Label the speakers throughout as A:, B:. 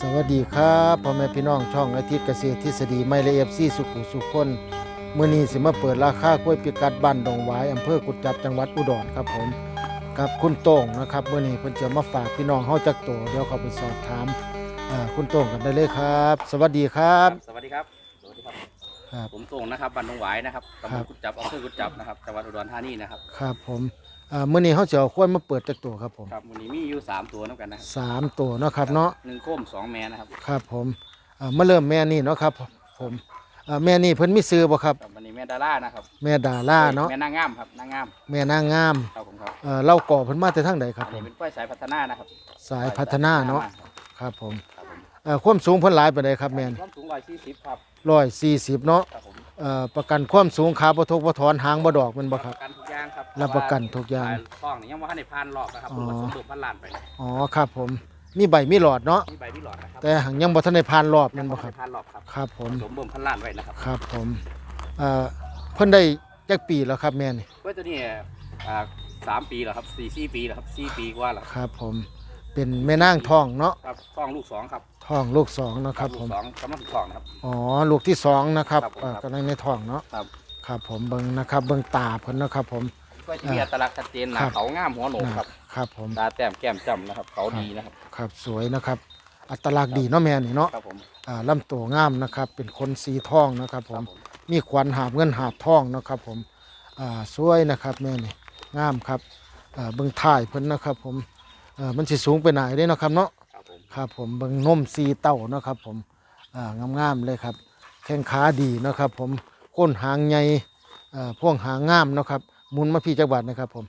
A: สวัสดีครับพ่อแม่พี่น้องช่องอาทิตย์เกษตรทฤษฎีไม่ละเอียดซี่สุขุสุขคนเมื่อนี้สิมาเปิดราคากล้วยปิกัดบ้านดงหวายอำเภอกุดจับจังหวัดอุดรครับผมกับคุณโต้งนะครับเมื่อนี้เพิ่นจะมาฝากพี่น้องเฮาจักโตเดี๋ยวเขาไปสอบถามอ่าคุณโต้งกันได้เลยครับ สวัสดีครับ
B: สวัสดีครับ สวัสดีครับ
A: ครับ
B: ผมโต่งนะครับบันดงหวายนะครับตำบ
A: ครั
B: ล
A: บ
B: กุดจับอำเภอกุดจับนะครับจังหวัดอุดรธานีนะครับ
A: ครับผม อ่าเมื่อนี้เฮาจะเอากล้วยมาเปิดจักโตครับผม
B: ครับวันนี้มีอยู่สามตัวน้ำกันนะครับ
A: สามตัวเนาะครับเนาะ
B: หนึ่งโคมสองแม่นะครับ
A: ครับผมอ่ามาเริ่มแม่นี่เนาะครับผมอ่าแม่นี่เพิ่นมีซื้อบ่ครับ
B: ครับวันนี้แม่ดาร่านะครับ
A: แม่ดาล่าเนาะ
B: แม่นางงามครับนางงาม
A: แม่นางงาม
B: ครับผมครับ
A: เอ่อเล่าก่อเพิ่นมาแต่ทางใดครับ
B: อัน
A: ผ
B: นี้
A: ม
B: เป็นกล้วยสายพัฒนานะครับ
A: สายพัฒนาเนาะ
B: ครับ
A: ครับผม
B: ครับผม
A: เอ่อความสูงเพิ่นหลายปานใดครับแม่น
B: ความสูงร้อยสี่สิบครับ
A: 140เนาะ
B: ครับผม
A: เอ่อประกันความสูงขาบ่ทกบ่ถอนหางบ่ดอกแมันบ่ครับ
B: ประกันทุกอย่างครับ
A: รับประกันทุกอย่าง
B: ท้องนี่ยังว่าในพานหลอกนะครับ
A: อ๋อ
B: ผสมดุพันล้านไปนะ
A: อ๋อครับผมมีใบมีหลอดเนาะ
B: นี่ใบพี่หลอดนะครับ
A: แต่หังยังบ่ทันได้ผ่านรอบแม่นบ่
B: ยัง
A: ครับ
B: ในพานหลอกครับ
A: ครับผม
B: ผสมบ่มพันล้านไว้นะครับ
A: ครับผมเอ่อเพิ่นได้จักปีแล้วครับแม่นี่
B: กล้วยตัวนี้อ่าสามปีแล้วครับสี่สี่ปีแล้วครับสี่ปีกว่าแล้ว
A: ครับผมเป็นแม่นางทองเนาะ
B: ครับท้องลูกสองครับ
A: ทองลูกสองเนาะครับ
B: ลู
A: ผ
B: ก
A: ม
B: สองกำลังท้องนะครับ
A: อ๋อ ลูกที่สองนะครับ
B: ครับผม
A: เอ่อ
B: ครับ
A: กำลังในท้องเนาะ
B: ครับ
A: ครับผมเบิ่งนะครับ เบิ่งตาเพิ่นเนาะครับผม
B: ก็จะมีอัตลักษณ์ชัดเจนห
A: ครั
B: นา
A: บ
B: เขางามหัวโหนกครับ
A: ครับผม
B: ตาแต้มแก้มจ้ำนะครับ เขาดีนะครับ
A: ครับสวยนะครับ อัตลักษณ์ดีเนาะแม่นี่เนาะ
B: ครับผม
A: อ่าลำตัวงามนะครับ เป็นคนสีทองนะครับผ
B: ครั
A: ม
B: บผม
A: มีขวัญหาบเงินหาบทองนะครับผม อ่าสวยนะครับแม่นี่งามครับอ่าเบิ่งถ่ายเพิ่นนะครับผมเอ่อมันสิสูงไปไหนได้เนาะครับเนาะ
B: ครับผม
A: ครับผมเบิ่งนมสีเต้านะครับผมอ่างามๆเลยครับ แข้งขาดีนะครับผมก้นหางใหญ่อ่าพ่วงหางงามนะครับหมุนมาพี่จักบาทนะครับผม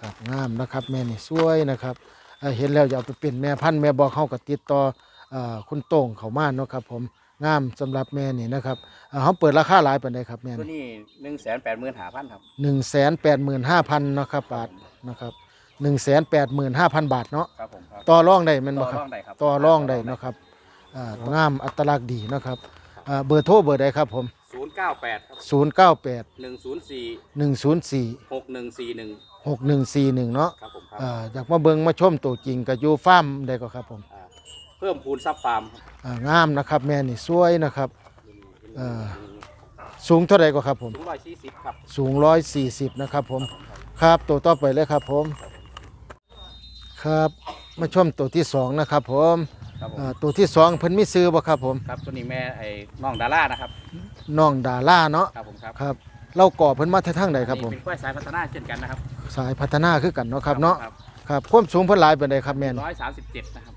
A: ครับงามนะครับแม่นี่สวยนะครับเอ่อเห็นแล้วอยากไปเป็นแม่พันธุ์แม่บอกเข้ากับติดต่ออ่าคุณโต้งเขามาเนาะครับผมงามสำหรับแม่นี่นะครับอ่าเขาเปิดราคาหลายปานใดครับแม่
B: ตัว
A: นี่
B: นี้หนึ่งแสนแปดหมื่นหาพันครับ
A: หนึ่งแสนแปดหมื่นห้าพันนะครับบาทนะครับ หนึ่งแสนแปดหมื่นห้าพันบาทเนาะ
B: ครับผมครับ
A: ต่อรองได้แมัน
B: ต่
A: บ่
B: อ
A: ครับ
B: รองได้ครับ
A: ต่อรองได้เนาะครับอ่างามอัตลักษณ์ดีเนาะครับอ่าเบอร์โทรเบอร์ใดครับผม
B: ศูนย์เก้าแปดครับ
A: 098
B: หนึ่งศูนย์สี่
A: 104
B: หกหนึ่งสี่หนึ่ง
A: 6141 เนาะ
B: ครับผมครับ
A: อ่าอยากมาเบิ่งมาชมตัวจริงกับอยู่ฟาร์มได้ก็ครับผม
B: อ่าเพิ่มพูนซับฟาร์มครับ
A: อ่างามนะครับแม่นี่สวยนะครับอ่าสูงเท่าไหร่ก็ครับผม
B: สูงร้อยสี่สิบครับ
A: สูง 140 นะครับผม ครับตัวต่อไปเลยครับผม ครับมาชมตัวที่สองนะครับผม
B: ครับผม
A: อ่าตัวที่สองเพิ่นมีซื้อบ่ครับผม
B: ครับตัวนี้แม่ไอ้น้องดาร่านะครับ
A: น้องดาล่าเนาะ
B: ครับผมครับ
A: ครับเราก่อเพิ่นมาแต่ทางใดครับผม
B: เป็นกล้วยสายพัฒนาเช่นกันนะครับ
A: สายพัฒนาคือกันเนาะครับเนาะครับความสูงเพิ่นหลายปานใดครับแม่น
B: ร้อยสามสิบเจ็ดนะครับ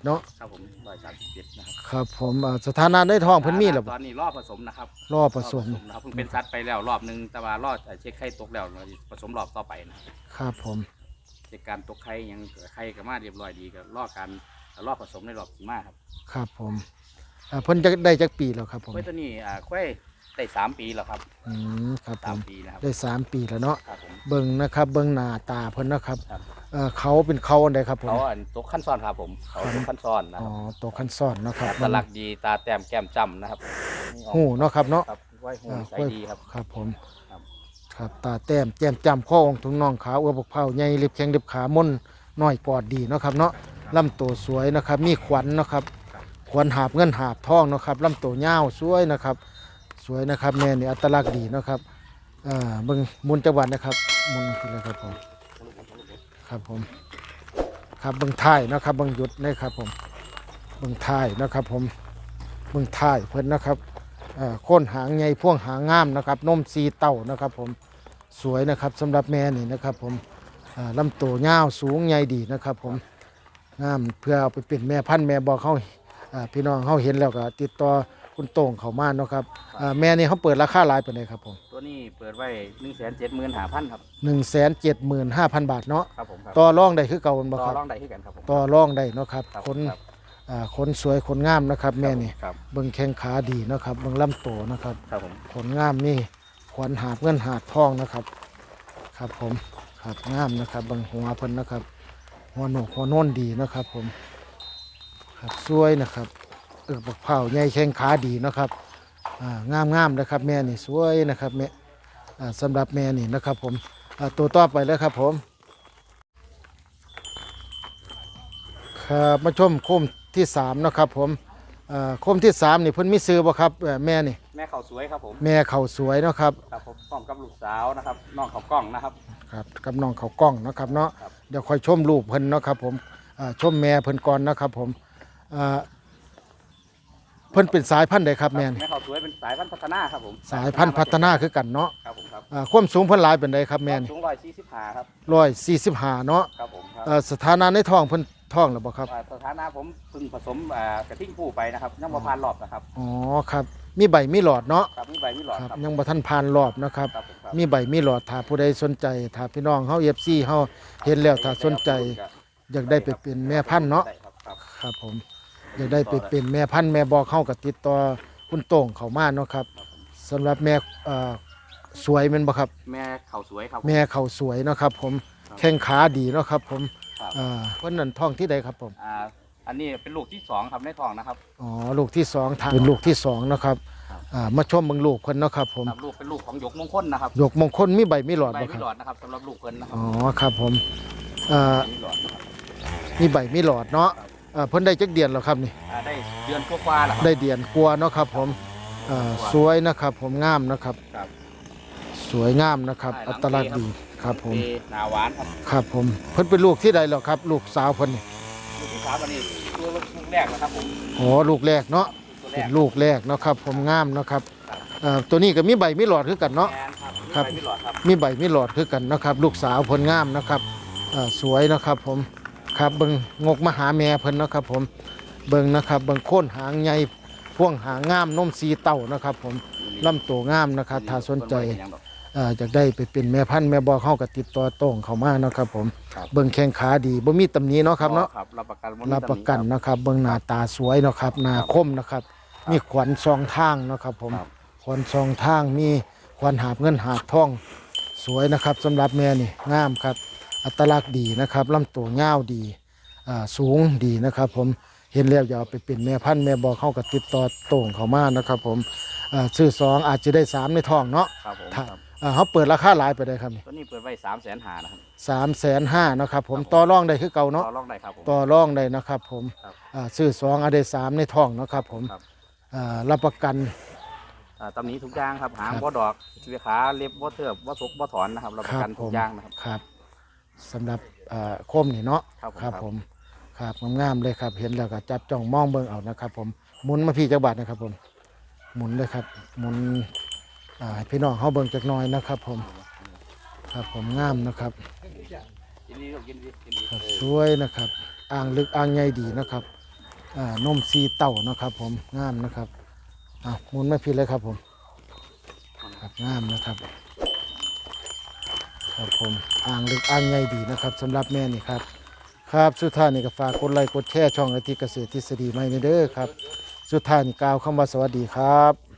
A: 137เนาะ
B: ครับผมร้อยสามสิบเจ็ดนะครับ
A: ครับผมอ่าสถานะในท้องเพิ่นมีแล้ว
B: ต
A: บ่
B: อนนี้รอบผสมนะครับ
A: รอผสม
B: นะครับเพิ่งเป็นซัดไปแล้วรอบหนึงแต่ว่ารอดเช็คไข่ตกแล้วเราจะผสมรอบต่อไปนะครับ
A: ผม
B: เช็คการตกไข่ยังไข่ก็มาเรียบร้อยดีก็รอการรอบผสมในรอบสีมาครับ
A: ครับผมอ่าเพิ่นจะได้จักปีแล้วครับผม
B: กล้วยตัวนี้อ่ากล้วยได้สามปีแล้วครับ
A: อืมครับผ
B: สาม
A: ม
B: ปีนะครับ
A: ได้สามปีแล้วเนาะ
B: ครับผม
A: เบิ่งนะครับ เบิ่งหน้าตาเพิ่นนะครับ
B: ครับ
A: เอ่อเขาเป็นเขาอันใดครับผม
B: เขาอันตกขั้นซ้อนครับผมเขาตกขั้นซ้อนนะ
A: อ๋
B: ค
A: อ
B: รับ
A: ตัวคันซ่อนเนาะครับ
B: ตาลักดีตาแต้มแก้มจ้ำนะครับ
A: หูเนาะครับเนาะ
B: ครับกล้วยหู
A: อ่า
B: ใสดีครับ
A: ครับผม
B: ครับ
A: ตาแต้มแจ่มจำข้อองถุงน่องขาวเอือบกเผาใหญ่เล็บแข็งเล็บขามนน้อยปอดดีเนาะครับเนาะลำตัวสวยนะครับ มีขวัญนะครับ ขวัญหาบเงินหาบทองนะครับลำตัวยาสวยนะครับ สวยนะครับแม่นี่อัตลักษณ์ดีนะครับเอ่าเบิ่งมุนจังหวัดนะครับมุนคืออะไรครับผมครับผมครับเบิ่งท้ายนะครับเบิ่งหยุดนะครับผมเบิ่งท้ายนะครับผมเบิ่งท้ายเพิ่นนะครับอ่าโค่นหางใหญ่พ่วงหางงามนะครับนมสีเต้านะครับผม สวยนะครับสำหรับแม่นี่นะครับ ผมอ่าลำตัวยาวสูงใหญ่ดีนะครับ ผมงามเพื่อเอาไปเป็นแม่พันธุ์แม่บอกเขาอ่าพี่น้องเขาเห็นแล้วก็ติดต่อคุณโต่งเขามาเนาะครับอ่าแม่นี่เขาเปิดราคาหลายไปเลยครับผม
B: ตัวนี้เปิดไว้หนึ่งแสนเจ็ดหมื่นหาพันครับ
A: หนึ่งแสนเจ็ดหมื่นห้าพันบาทเนาะ
B: ครับผมครับ
A: ต่อรองได้คือเก่าบ่
B: ต่อ
A: ครับ
B: รองได้ที่กันครับผม
A: ต่อรองได้เนาะครับ
B: รับ
A: คน
B: รับ
A: อ่าคนสวยคนงามนะครับ แม่นี่
B: ครับ
A: เบิ่งแข้งขาดีเนาะครับเบิ่งลำตัวนะครับ
B: ครับผม
A: ขนงามนี่ ขวัญหาบเงินหาบทองนะครับ ครับผมครับงามนะครับบางหัวเพิ่นนะครับ หัวหนกหัวโน่นดีนะครับ ผมครับสวยนะครับเออบักเผาใหญ่แข้งขาดีนะครับอ่างามงามนะครับแม่นี่สวยนะครับแม่อ่าสำหรับแม่นี่นะครับ ผมอ่าตัวต่อไปแล้วครับ ผมครับมาชมโคมที่สามนะครับ ผม เอ่อโคมที่สามนี่เพิ่นมีซื้อบ่ครับเอ่อแม่นี่
B: แม่เขาสวยครับผม
A: แม่เขาสวยเนาะครับ
B: ครับผมพร้อมกับลูกสาวนะครับน้องเขากล้องนะครับ
A: ครับกับน้องเขากล้องเนาะครับเนาะ
B: ครับ
A: เดี๋ยวคอยชมรูปเพิ่นเนาะครับผมอ่าชมแม่เพิ่นก่อนเนาะครับผมอ่าเพิ่นเป็นสายพันธุ์ใดครับแม่นี่
B: แม่เขาสวยเป็นสายพันธุ์พัฒนาครับผม
A: สายพันธุ์พัฒนาคือกันเนาะ
B: ครับผมครับ
A: อ่าความสูงเพิ่นหลายเป็นใดครับแม่นี่
B: สูงร้อยสี่สิบห้าครับ
A: ร้อยสี่สิบห้าเนาะ
B: ครับผมครับ
A: เอ่อสถานะในท้องเพิ่น ท้องแล้วบ่ครับ
B: อ่าสถานะผมเพิ่งผสมอ่ากระทิ่งผู้ไปนะครับยังบ่ผ่านรอบนะครับ
A: อ๋อครับ มีใบมีหลอดเนาะ
B: ครับมีใบมีหลอด
A: ครับ
B: ครับ
A: ยังบ่ทันผ่านรอบนะครับ
B: ครับผมครับ
A: มีใบมีหลอดถ้าผู้ใดสนใจถ้าพี่น้องเฮา FC เฮาเห็นแล้วถ้าสนใจ อยากได้ไปเป็นแม่พันธุ์เนาะ
B: ได้ครับครับ
A: ครับผมอยากได้ไปเป็นแม่พันธุ์แม่บอกเฮาก็ติดต่อคุณโต่งเข้ามาเนาะครับสำหรับแม่เอ่อสวยแม่นบ่ครับ
B: แม่เขาสวยครับ
A: แม่เขาสวยเนาะครับ ผม
B: ครับ
A: แข้งขาดีเนาะครับ ผม
B: ครับ
A: อ่าเพิ่นนั่นท้องที่ใดครับผม
B: อ่าอันนี้เป็นลูกที่สองครับในท้องนะครับ
A: อ๋อลูกที่สองทางเป็นลูกที่สองเนาะครับ
B: ครับ
A: อ่ามาชมเบิ่งลูกเพิ่นเนาะครับ ผม
B: ครับลูกเป็นลูกของหยกมงคลนะครับ
A: หยกมงคลมีใบมีหลอด
B: ใบ
A: บ่ค
B: มี
A: รับ
B: หลอดนะครับสำหรับลูกเพิ่นนะครั
A: อ๋อครับผมอ่า
B: มีหลอดนะครับ
A: มีใบมีหลอดเนาะเอ่อเพิ่นได้จักเดือนแล้วครับนี่
B: อ่าได้เดือนกว่าๆแล้วครับ
A: ได้เดือนกลัวาเนาะครับผมเอ่อสวยนะครับผมงามนะครับ
B: ครับ
A: สวยงามนะครับ
B: ใช่
A: อัตลักษณ์ดี ครับผม
B: เปหนาหวานครับ
A: ครับผม เพิ่นเป็นลูกที่ใดแล้วครับ ลูกสาวเพิ่นนี่
B: ลูกที่สามอันนี้ตัวลูกแรกนะครับผม
A: อ๋อลูกแรกเนาะ
B: ตัวแร
A: เป็น
B: ก
A: ลูกแรกเนาะครับ ผมงามเนาะครับ
B: ครับ
A: เอ่อตัวนี้ก็มีใบมีหลอดคือกันเนาะ
B: แมนครับ
A: ครับ
B: ใบมีหลอดครับ
A: มีใบมีหลอดคือกันเนาะครับ ลูกสาวเพิ่นงามนะครับเอ่อสวยเนาะครับ ผมครับเบิ่งงกมาหาแม่เพิ่นเนาะครับ ผมเบิ่งนะครับเบิ่งโค่นหางใหญ่พ่วงหางงามนมสีเต้านะครับ ผมลำตัวงามนะครับถ้าสนใจเอ่ ออยากได้ไปเป็นแม่พันธุ์แม่บอกเข้ากับติดต่อโต้งเข้ามาเนาะครับผม
B: ครับ
A: เบิ่งแข้งขาดีบ่มีตำหนิเนาะครับเนาะ
B: ครับรับประกันบ่มี
A: รับประกัน
B: ตำห
A: นะครับ เบิ่งหน้าตาสวยเนาะครับหน้าคมนะครับ มีขวัญซองทางเนาะครับผม
B: ครับ
A: ขวัญซองทางมีขวัญหาบเงินหาบทองสวยนะครับสำหรับแม่นี่งามครับ อัตลักษณ์ดีนะครับลำตัวยาวดีอ่าสูงดีนะครับ ผมเห็นแล้วอย่าเอาไปเป็นแม่พันธุ์แม่บอกเข้ากับติดต่อโต้งเข้ามานะครับ ผมอ่าซื้อสองอาจจะได้สามในท้องเนาะ
B: ครับผม
A: ถ้า
B: ครับ
A: อ่าเขาเปิดราคาหลายไปได้ครับนี่
B: ตัวนี้เปิดไว้สามแสนหานะครับ
A: สามแสนห้านะครับผมต่อรองได้คือเก่าเนาะ
B: ต่อรองได้ครับผม
A: ต่อรองได้นะครับผม
B: ครับ
A: อ่าซื้อสองอาได้สามในท้องเนาะครับผม
B: ครับ
A: อ่ารับประกัน
B: อ่าตำหนี้ทุกอย่างครับหาง
A: ครับ
B: บ่ดอกเสียขาเล็บบ่เทือบบ่ทกบ่ถอนนะครับรับประกันทุกอย่างนะครับ
A: ครับสำหรับอ่าโคมนี่เนาะ
B: ครับผม
A: ผมครับงามๆเลยครับเห็นแล้วก็จับจ้องมองเบิ่งเอานะครับ ผมหมุนมาพี่จักบาทนะครับ ผมหมุนเลยครับหมุนอ่าให้ พี่น้องเขาเบิ่งจักน่อยนะครับ ผมครับผมงามนะครับ
B: ครับ
A: สวยนะครับอ่างลึกอ่างใหญ่ดีนะครับอ่านมซีเต่านะครับ ผมงามนะครับอะมุนไมาพี่เลยครับผมครับงามนะครับ ครับผมอ่างลึกอ่างใหญ่ดีนะครับสำหรับแม่นี่ครับครับสุดท้ายนี่ก็ฝากกดไลค์กดแชร์ช่องอาทิตย์เกษตรทฤษฎีใหม่เด้อครับ สุดท้ายนี่กล่าวคำว่าสวัสดีครับ